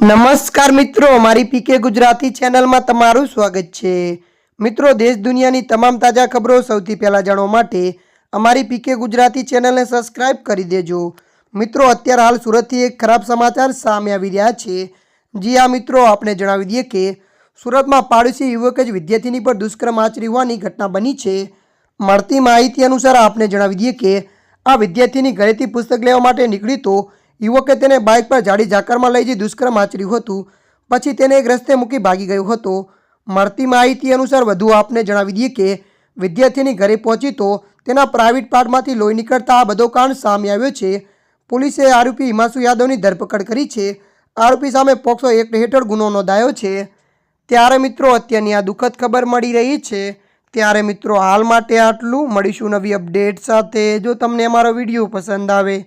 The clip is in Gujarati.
નમસ્કાર મિત્રો મારી પીકે ગુજરાતી ચેનલમાં તમારું સ્વાગત છે. મિત્રો, દેશ દુનિયાની તમામ તાજા ખબરો સૌથી પહેલાં જાણવા માટે અમારી પીકે ગુજરાતી ચેનલને સબસ્ક્રાઇબ કરી દેજો. મિત્રો, અત્યારે હાલ સુરતથી એક ખરાબ સમાચાર સામે આવી રહ્યા છે. જી આ મિત્રો આપણે જણાવી દઈએ કે સુરતમાં પાડોશી યુવક જ વિદ્યાર્થીની પર દુષ્કર્મ આચરી હોવાની ઘટના બની છે. મળતી માહિતી અનુસાર આપણે જણાવી દઈએ કે આ વિદ્યાર્થીની ઘરેથી પુસ્તક લેવા માટે નીકળી તો યુવકે તેને બાઇક પર જાડી ઝાકરમાં લઈ જઈ દુષ્કર્મ આચર્યું હતું. પછી તેને એક રસ્તે મૂકી ભાગી ગયો હતો. મળતી માહિતી અનુસાર વધુ આપને જણાવી દઈએ કે, વિદ્યાર્થીની ઘરે પહોંચી તો તેના પ્રાઇવેટ પાર્ટમાંથી લોહી નીકળતા આ બધો કાંડ સામે આવ્યો છે. પોલીસે આરોપી હિમાંશુ યાદવની ધરપકડ કરી છે. આરોપી સામે પોક્સો એક્ટ હેઠળ ગુનો નોંધાયો છે. ત્યારે મિત્રો, અત્યારની આ દુઃખદ ખબર મળી રહી છે. ત્યારે મિત્રો, હાલ માટે આટલું. મળીશું નવી અપડેટ સાથે. જો તમને અમારો વીડિયો પસંદ આવે